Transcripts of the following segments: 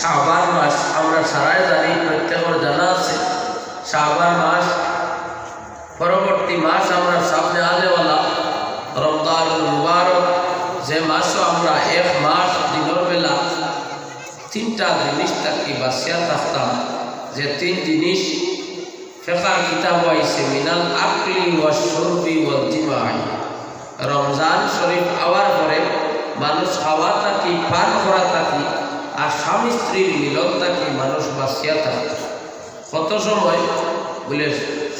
শাহবান মাস, আমরা সারাই জানি, প্রত্যেকের জানা আছে। শাহবান মাস, পরবর্তী মাস আমরা সামনে আনেওয়ালা রমজান মুবারক, যে মাসও আমরা এক মাস, দিনের বেলা তিনটা জিনিস থাকি বাসিয়া থাকতাম যে তিন জিনিস, ফেকার কিতাব আইসে মিনাল আকলি ওয়া সরবি ওয়াল জিমাই। রমজান শরীফ আওয়ার পরে মানুষ খাওয়া থাকি, পান করা থাকি আর স্বামী স্ত্রীর মিলন থাকি মানুষ বাঁচিয়া থাকে। কত সময় বলে,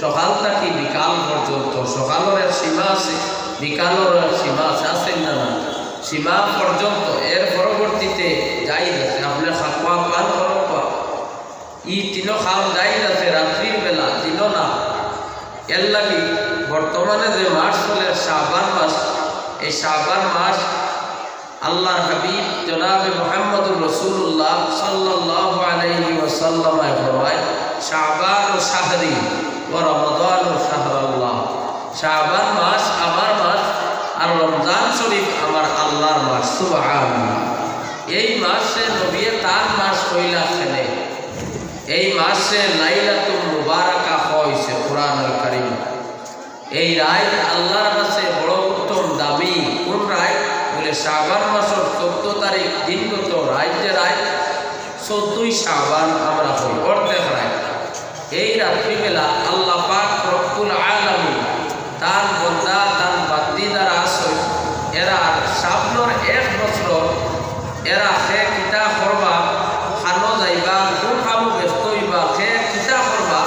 সকাল থাকি বিকাল পর্যন্ত, সকালের সীমা আছে, বিকালের সীমা আছে, আছেন না না সীমা পর্যন্ত, এর পরবর্তীতে যাই আছে আপনার খাওয়া পান করবা ই তিনো খাওয়া যাই আছে রাত্রির বেলা তিনো না এর লাগি বর্তমানে যে মাস চলে শাহবান মাস, এই শাহবান মাস আল্লাহর হাবিব জনাবে মোহাম্মদুর রসুল্লাহ সাল্লাহ আলাইহি ওয়াসাল্লামায় ফরমায় শাহবান ও শাহরি ও রমদান ও শাহরাল্লাহ। শাহবান মাস আমার মাস আর রমজান শরীফ আমার আল্লাহর মাস, সুবহানাল্লাহ। এই মাসে নবিয়ে তার মাস কইলা খেলে এই মাসে লাইলাতুল মুবারাকা হইছে কোরআনুল কারীম। এই রায় আল্লাহর কাছে বড় উত্তম দাবি। কোন রায়? বলে তারিখ দিনগত রাজ্যে রায় চোদ্দই সাবান আমরা হই, অর্ধেক রায়। এই রাত্রিবেলা আল্লাহ পাক রব্বুল আলামিন তার বন্দা, তার বাদ্দি দ্বারা আসই এরা স্বপ্নর এক বছর, এরা সে কিতা করবা খানো যাইবা কোন খামু ব্যস্ত হইবা সে কিতা করবা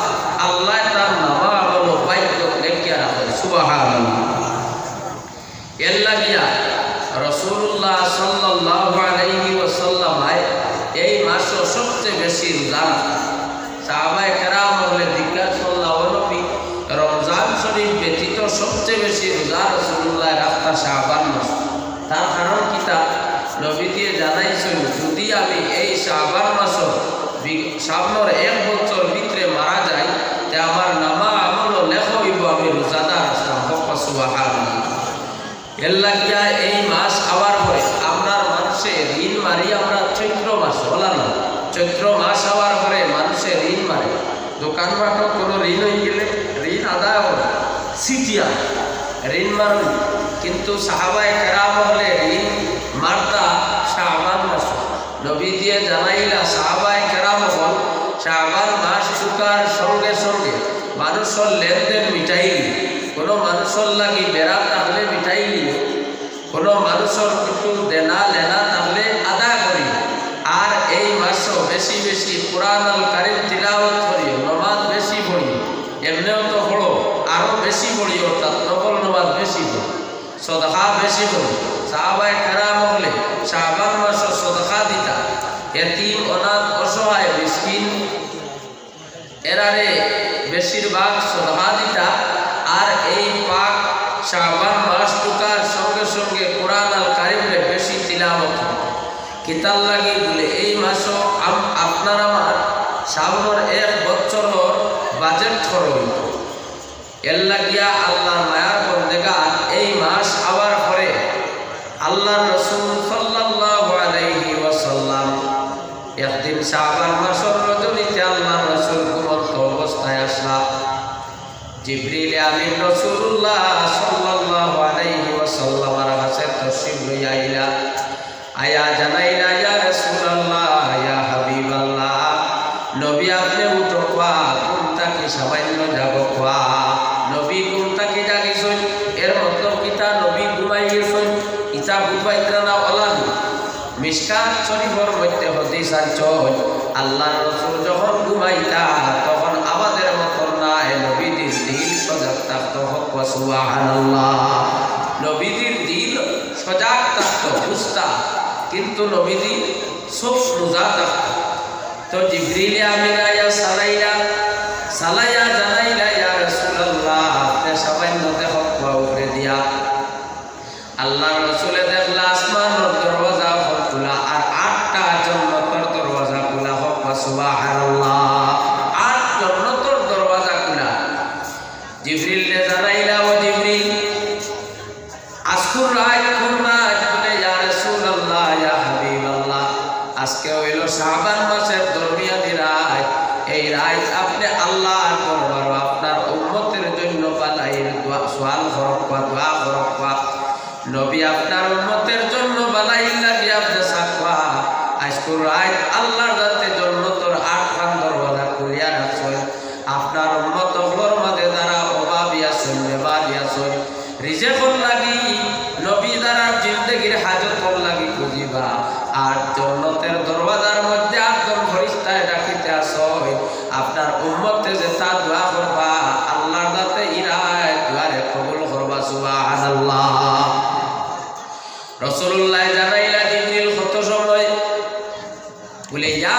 আল্লাহ তার নামা আমল বাক্য লেখিয়া রাখে সুবহানাল্লাহ এর লাগিয়া রসুল্লাহ সাল্লাল্লাহু আলাইহি ওয়াসাল্লাম এই মাসও সবচেয়ে বেশি রোজা রাখা সাহাবায়ে কেরাম বলে জিজ্ঞাসা করলাম নবী রমজান শরীফ ব্যতীত সবচেয়ে বেশি রোজা রসুল্লাহ রাখতা শাহবান মাস তার কারণ কিতা নবী দিয়ে জানাইছেন যদি আমি এই শাহবান মাসও সামনের এক বছর ভিতরে মারা যাই, তে আমার নামা আমল লেখ হইব আমি রোজাদার আসলাম এই মাস আবার পরে আপনার মানুষে ঋণ মারি, আমরা চৈত্র মাস, বলা না চৈত্র মাস আবার পরে মানুষে ঋণ মারে। দোকানপাট কোনো ঋণ হয়ে গেলে ঋণ আদায় সিটিয়া, ঋণ মারুন। কিন্তু সাহাবায় কেরাম হলে মার্তা শাহবান মাস নবী দিয়ে জানাইলা, সাহাবায় কেরাম হল শাহবান মাস চুকার সঙ্গে সঙ্গে মানুষের লেনদেন মিটাইলি। কোনো মানুষের লাগি বেড়া তাহলে মিটাইলি। কোনো মানুষের কিছু দেনা লেনা তাহলে আদা করি আর এই মাসও বেশি বেশি কোরআন আল কারিম তিলাওয়াত করি নমাজ বেশি পড়ি এমনিও তো পড়ো আরও বেশি পড়ি অর্থাৎ নকল নমাজ বেশি পড়ি সদকা বেশি পড়ি সাহাবায় কেরাম হলে শাহবান মাসও সদকা দিতা এতিম অনাথ অসহায় মিসকিন এরারে বেশিরভাগ দিতা আর এই পাক শাহবান মাস টুকার সঙ্গে সঙ্গে কোরআন আল কারিমরে বেশি তিলাবত কিতাল লাগি বলে, এই মাসও আপনার আমার সামনের এক বছরের বাজেট খরচ এর লাগিয়া আল্লাহর মায়ার বন্দেগা এই মাস আবার পরে আল্লাহ রসুল ওয়াসাল্লাম একদিন শাহবান মাসের জিবরিল আমিন রাসূলুল্লাহ সাল্লাল্লাহু আলাইহি ওয়াসাল্লামের কাছে তশরিফ লইয়া আইলা, আয়া জানাইলা, ইয়া রাসূলুল্লাহ, ইয়া হাবিবাল্লাহ, নবী আপনি উঠো কোয়া কোনটা সামান্য যাব কোয়া নবী কোনটা কি এর মতলব কিতা নবী ঘুমাই গেছই ইতা ঘুমাইতা না ওলান মিসকাত শরীফের মধ্যে হদিস আনছই আল্লাহ রসুল যখন ঘুমাইতা হক দিল সজাগ থাকতো, বুঝতা। কিন্তু নবীদি সব সোজা থাকতো। তো জিবরিলে আমি ইয়া সালাইয়া সালাইয়া জানাইলা, ইয়া রাসূলুল্লাহ। আপনি সামান্য দেহ উপরে দিয়া। আল্লাহ রসুলে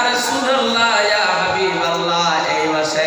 রাসূলুল্লাহ ইয়া হাবিবাল্লাহ এই মাসে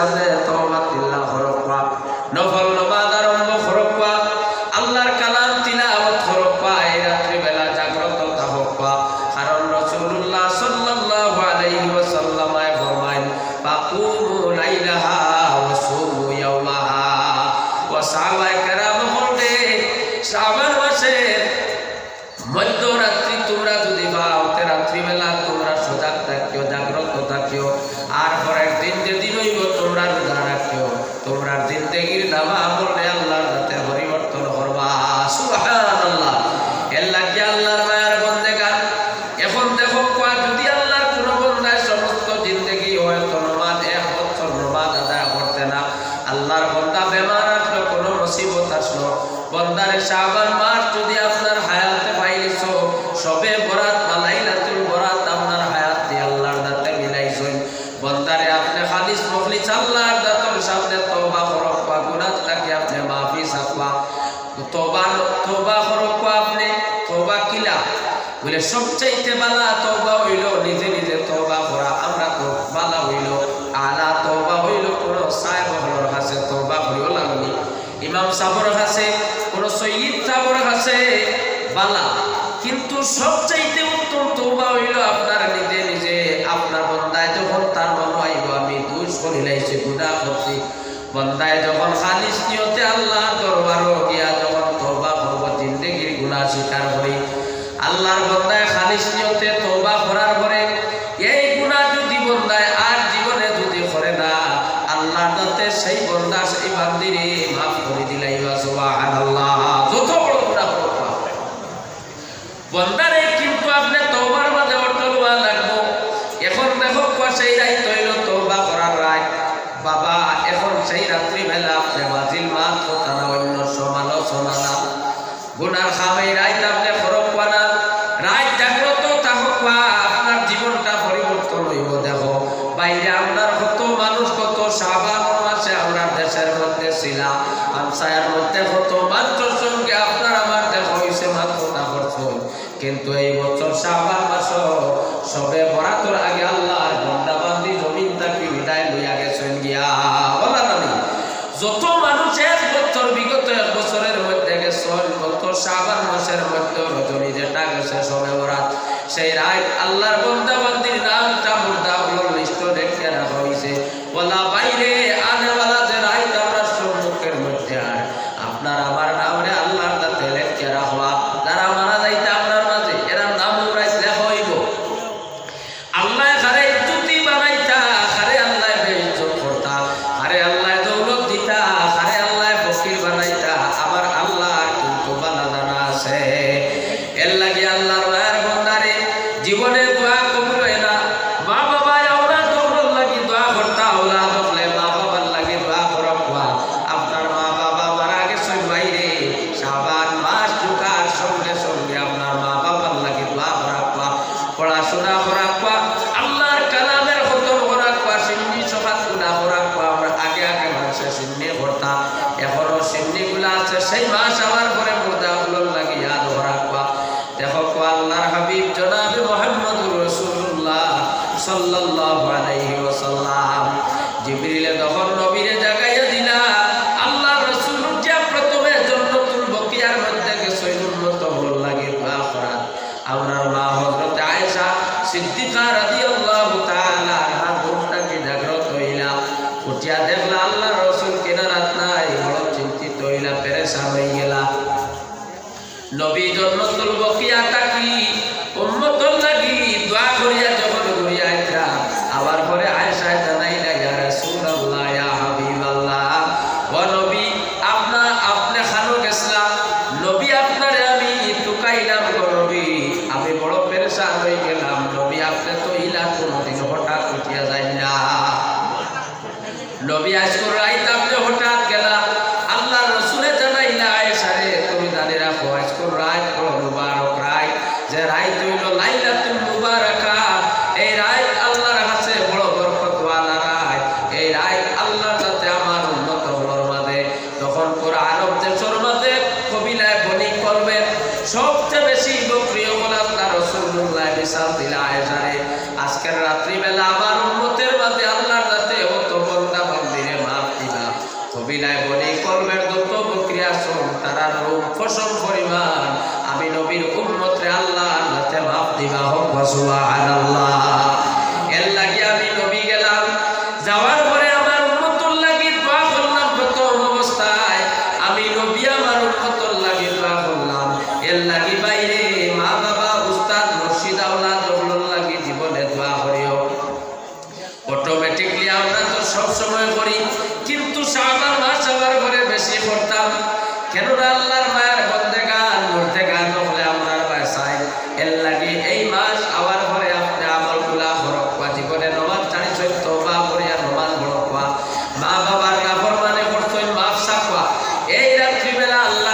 সামনে তওবা তিল্লা হরফ নফল বন্দাস এই বান্দিরে মাফ করে দিল কিন্তু এই বছর সাবান মাস সবে সেই মাস আমার নবী জন্নতুল বকিয়া তাকি উম্মতর লাগি দোয়া করিয়া যখন ঘুরিয়া আইতরা আবার পরে আয়েশা জানাইলা ইয়া রাসূলুল্লাহ ইয়া হাবিবাল্লাহ ও নবী আপনা আপনি খানো গেছলা নবী আপনারে আমি টুকাইলাম গো নবী আমি বড় পেরেশান হয়ে গেলাম নবী আপনি তো ইলা কোনদিন হঠাৎ উঠিয়া যাই না নবী আজকুর রাইত আপনি হঠাৎ গেলা আল্লাহ রসুলে জানাইলা আয়েশা রে তুমি জানি রাখো আজকুর রাত বড় মুবারক রাত যে রাত হইল লাইলাতুল মুবারাকা এই রাত আল্লাহর কাছে বড় বরকতওয়ালা রাত এই রাত আল্লাহর কাছে আমার উন্নত হলোর মাঝে তখন কোরআন দেশের মাঝে কবিলায় বনি করবে সবচেয়ে বেশি বকরিয় বলে আল্লাহ রসুল্লাহ বিশাল দিলা আয়েশা রে আজকের রাত্রিবেলা আমার উন্মতের মাঝে আল্লাহর কাছে অত বন্দা বান্দিরে মাফ দিলা কবিলায় বনি করবের যত বকরিয়া সব তারা রূপ ফসল পরিমাণ আমি নবীর উম্মতরে আল্লাহ আল্লাহতে মাফ দিবা হোক সুবহানাল্লাহ এর লাগি আমি নবী গেলাম যাওয়ার পরে আমার উম্মতুল লাগি দোয়া করলাম প্রথম অবস্থায় আমি নবী আমার উম্মতুল লাগি দোয়া করলাম এর লাগি বাইরে মা বাবা উস্তাদ মুর্শিদ আওলাদ ওগুলোর লাগি জীবনে দোয়া করিও অটোমেটিকলি আমরা তো সব সময় করি কিন্তু শাবান মাস আবার করে বেশি করতাম কেননা আল্লাহর মায়ের বন্দে গান মধ্যে গান হলে আমরা বাসায় এর লাগে এই মাস আবার পরে আপনি আমলগুলা হরকুয়া জীবনে নমাজ জানি সত্য বা করিয়া নমাজ হরকুয়া মা বাবার নাফর মানে করতেন মাফ সাকুয়া এই রাত্রিবেলা আল্লাহর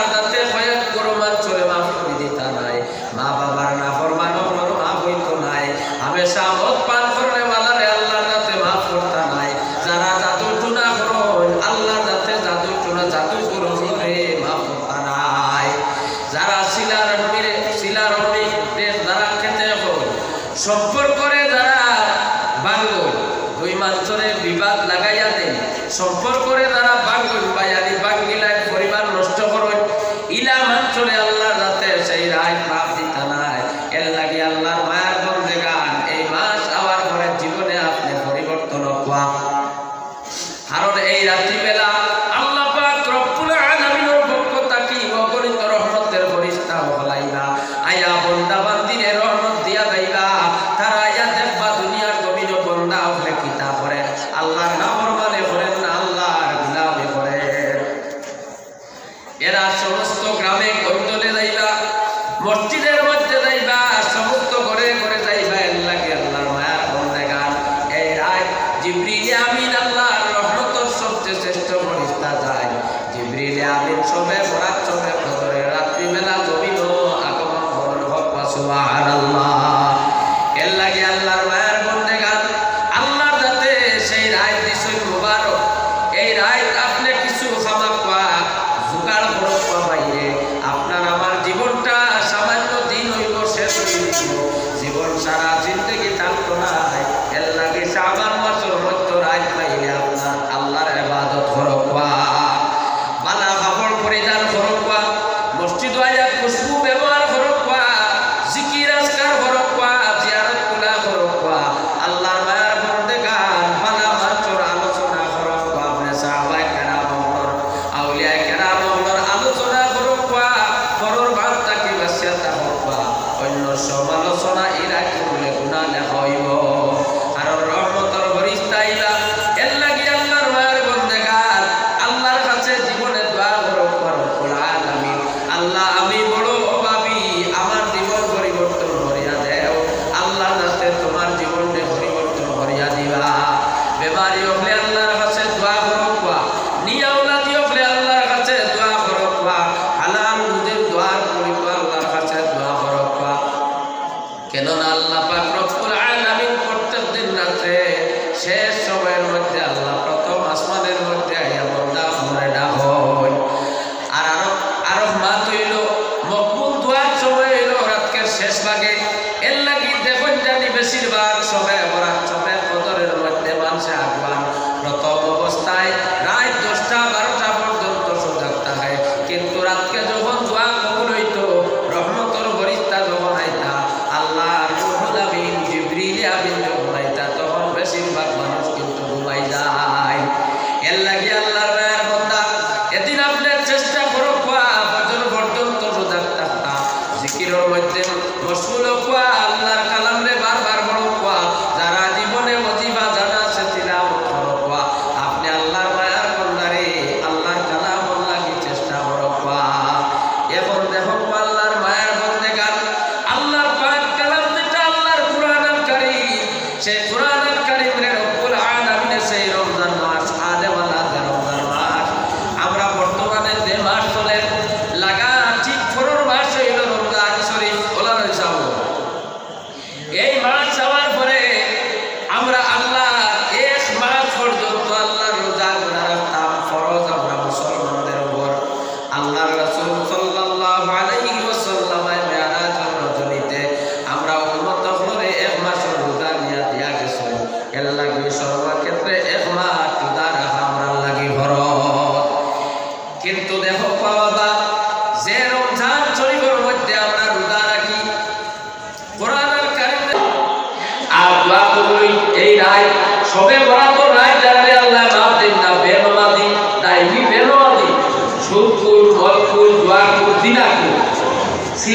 জিব্রিল আমিন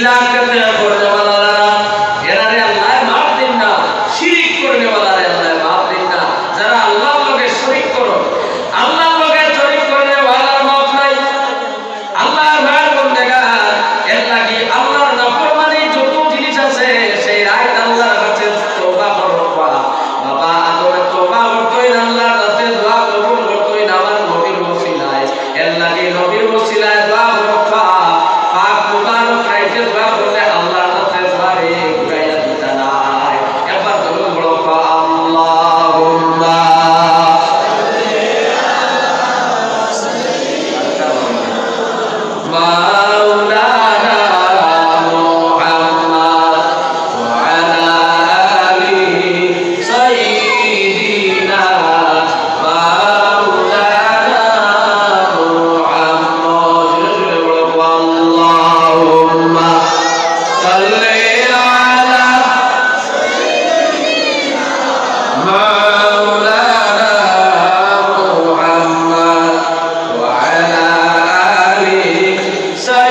সিলাম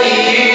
Bahia.